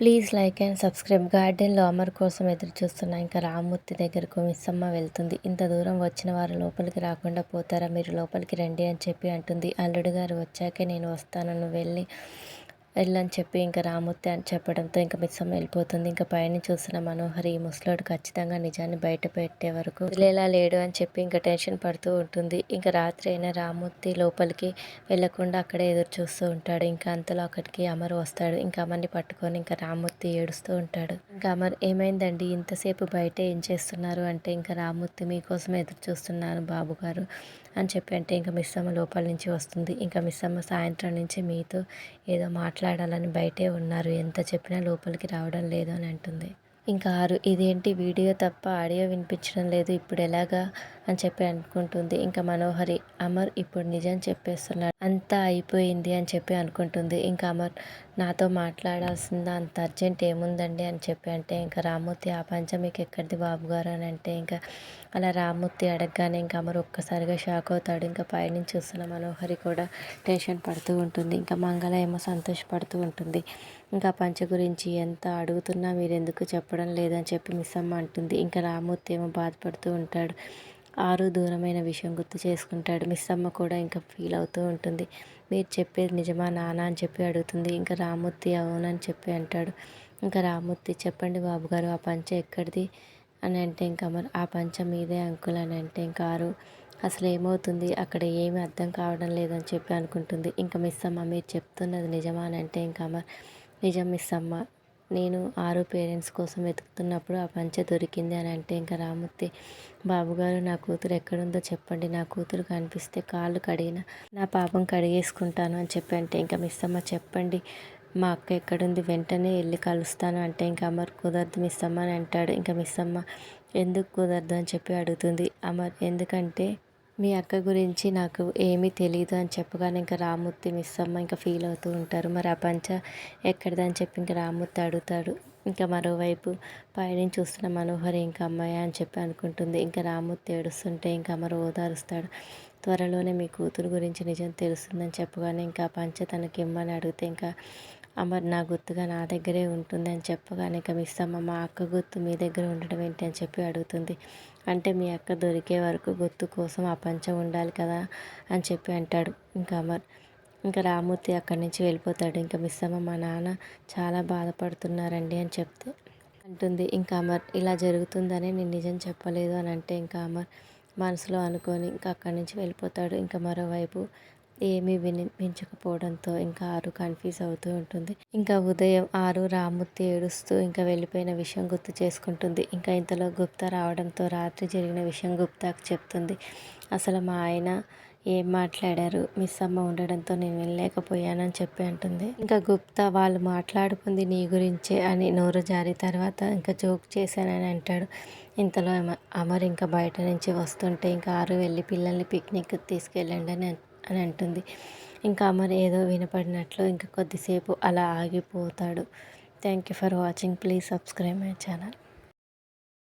Please like and subscribe. గార్డెన్లో అమర్ కోసం ఎదురు చూస్తున్న ఇంకా రామ్మూర్తి దగ్గరకు మిస్సమ్మ వెళ్తుంది. ఇంత దూరం వచ్చిన వారు లోపలికి రాకుండా పోతారా? మీరు లోపలికి రండి అని చెప్పి అంటుంది. అల్లుడు గారు వచ్చాకే నేను వస్తాను. నువ్వు వెళ్ళి వెళ్ళని చెప్పి ఇంకా రామూర్తి అని చెప్పడంతో ఇంకా మిస్సమ్మ వెళ్ళిపోతుంది. ఇంకా పైన చూసిన మనోహరి ఈ ముసలోడు ఖచ్చితంగా నిజాన్ని బయట పెట్టే వరకు వదిలేలా లేడు అని చెప్పి ఇంకా టెన్షన్ పడుతూ ఉంటుంది. ఇంకా రాత్రి అయినా రామూర్తి లోపలికి వెళ్ళకుండా అక్కడే ఎదురు చూస్తూ ఉంటాడు. ఇంకా అంతలో అక్కడికి అమర్ వస్తాడు. ఇంకా అమర్ని పట్టుకొని ఇంకా రామూర్తి ఏడుస్తూ ఉంటాడు. ఇంకా అమర్ ఏమైందండి? ఇంతసేపు బయట ఏం చేస్తున్నారు? అంటే ఇంకా రామూర్తి మీకోసం ఎదురు చూస్తున్నాను బాబు గారు అని చెప్పి అంటే ఇంకా మిస్సమ్మ లోపల నుంచి వస్తుంది. ఇంకా మిస్సమ్మ సాయంత్రం నుంచి మీతో ఏదో మాట్లాడాలని బయటే ఉన్నారు. ఎంత చెప్పినా లోపలికి రావడం లేదు అని అంటుంది. ఇంకా ఆరు ఇదేంటి వీడియో తప్ప ఆడియో వినిపించడం లేదు ఇప్పుడు ఎలాగా అని చెప్పి అనుకుంటుంది. ఇంకా మనోహరి అమర్ ఇప్పుడు నిజం చెప్పేస్తున్నాడు అంతా అయిపోయింది అని చెప్పి అనుకుంటుంది. ఇంకా అమర్ నాతో మాట్లాడాల్సిందా అంత అర్జెంట్ ఏముందండి అని చెప్పి అంటే ఇంకా రామ్మూర్తి ఆ పంచం మీకు ఎక్కడిది బాబు గారు? అని అంటే ఇంకా అలా రామ్మూర్తి అడగగానే ఇంకా అమర్ ఒక్కసారిగా షాక్ అవుతాడు. ఇంకా పైనుంచి చూస్తున్న మనోహరి కూడా టెన్షన్ పడుతూ ఉంటుంది. ఇంకా మంగళ ఏమో సంతోషపడుతూ ఉంటుంది. ఇంకా పంచ గురించి ఎంత అడుగుతున్నా మీరు ఎందుకు చెప్పడం లేదని చెప్పి మిస్ అమ్మ అంటుంది. ఇంకా రామ్మూర్తి ఏమో బాధపడుతూ ఉంటాడు. ఆరు దూరమైన విషయం గుర్తు చేసుకుంటాడు. మిస్ అమ్మ కూడా ఇంకా ఫీల్ అవుతూ ఉంటుంది. మీరు చెప్పేది నిజమా నాన్న అని చెప్పి అడుగుతుంది. ఇంకా రామూర్తి అవునని చెప్పి అంటాడు. ఇంకా రామూర్తి చెప్పండి బాబు గారు ఆ పంచ ఎక్కడిది? అని అంటే ఇంకా మరి ఆ పంచ మీదే అంకుల్ అని అంటే ఇంకా ఆరు. అసలు ఏమవుతుంది? అక్కడ ఏమీ అర్థం కావడం లేదని చెప్పి అనుకుంటుంది. ఇంకా మిస్ అమ్మ మీరు చెప్తున్నది నిజమా అని అంటే ఇంకా అమ్మ నిజం మిస్ అమ్మ. నేను ఆరు పేరెంట్స్ కోసం వెతుకుతున్నప్పుడు ఆ పంచ దొరికింది అని అంటే ఇంకా రామూర్తి బాబుగారు నా కూతురు ఎక్కడుందో చెప్పండి. నా కూతురు కనిపిస్తే కాళ్ళు కడిగిన నా పాపం కడిగేసుకుంటాను అని చెప్పి అంటే ఇంకా మిస్ అమ్మ చెప్పండి. మా అక్క ఎక్కడుంది? వెంటనే వెళ్ళి కలుస్తాను అంటే ఇంకా అమర్ కుదరదు మిస్ అమ్మ అని అంటాడు. ఇంకా మిస్ అమ్మ ఎందుకు కుదరదు? అని చెప్పి అడుగుతుంది అమర్. ఎందుకంటే మీ అక్క గురించి నాకు ఏమీ తెలియదు అని చెప్పగానే ఇంకా రామూర్తి మిస్ అమ్మ ఇంకా ఫీల్ అవుతూ ఉంటారు. మరి ఆ పంచ ఎక్కడిదని చెప్పి ఇంకా రామూర్తి అడుగుతాడు. ఇంకా మరోవైపు పైనుంచి చూస్తున్న మనోహర్ ఇంకా అమ్మాయి అని చెప్పి అనుకుంటుంది. ఇంకా రామూర్తి ఏడుస్తుంటే ఇంకా అమరు ఓదారుస్తాడు. త్వరలోనే మీ కూతురు గురించి నిజం తెలుస్తుందని చెప్పగానే ఇంకా పంచ తనకి ఇమ్మని అడిగితే ఇంకా అమర్ నా గుర్తుగా నా దగ్గరే ఉంటుంది అని చెప్పగానే ఇక మిస్ అమ్మ మా అక్క గుర్తు మీ దగ్గర ఉండడం ఏంటి అని చెప్పి అడుగుతుంది. అంటే మీ అక్క దొరికే వరకు గుర్తు కోసం ఆ పంచం ఉండాలి కదా అని చెప్పి అంటాడు ఇంకా అమర్. ఇంకా రామూర్తి అక్కడి నుంచి వెళ్ళిపోతాడు. ఇంకా మిస్ అమ్మ మా నాన్న చాలా బాధపడుతున్నారండి అని చెప్తే అంటుంది. ఇంకా అమర్ ఇలా జరుగుతుందని నేను నిజం చెప్పలేదు అని అంటే ఇంకా అమర్ మనసులో అనుకొని ఇంకా అక్కడి నుంచి వెళ్ళిపోతాడు. ఇంకా మరోవైపు ఏమీ వినిపించకపోవడంతో ఇంకా ఆరు కన్ఫ్యూజ్ అవుతూ ఉంటుంది. ఇంకా ఉదయం ఆరు రామ్మూర్తి ఏడుస్తూ ఇంకా వెళ్ళిపోయిన విషయం గుర్తు చేసుకుంటుంది. ఇంకా ఇంతలో గుప్తా రావడంతో రాత్రి జరిగిన విషయం గుప్తాకు చెప్తుంది. అసలు మా ఆయన ఏం మాట్లాడారు? మిస్ అమ్మ ఉండడంతో నేను వెళ్ళలేకపోయానని చెప్పి అంటుంది. ఇంకా గుప్తా వాళ్ళు మాట్లాడుకుంది నీ గురించే అని నోరు జారి తర్వాత ఇంకా జోక్ చేశానని అంటాడు. ఇంతలో అమర్ ఇంకా బయట నుంచి వస్తుంటే ఇంకా ఆరు వెళ్ళి పిల్లల్ని పిక్నిక్ తీసుకెళ్ళండి అని అని అంటుంది. ఇంకా అమర్ ఏదో వినపడినట్లు ఇంకా కొద్దిసేపు అలా ఆగిపోతాడు. Thank you for watching please subscribe my channel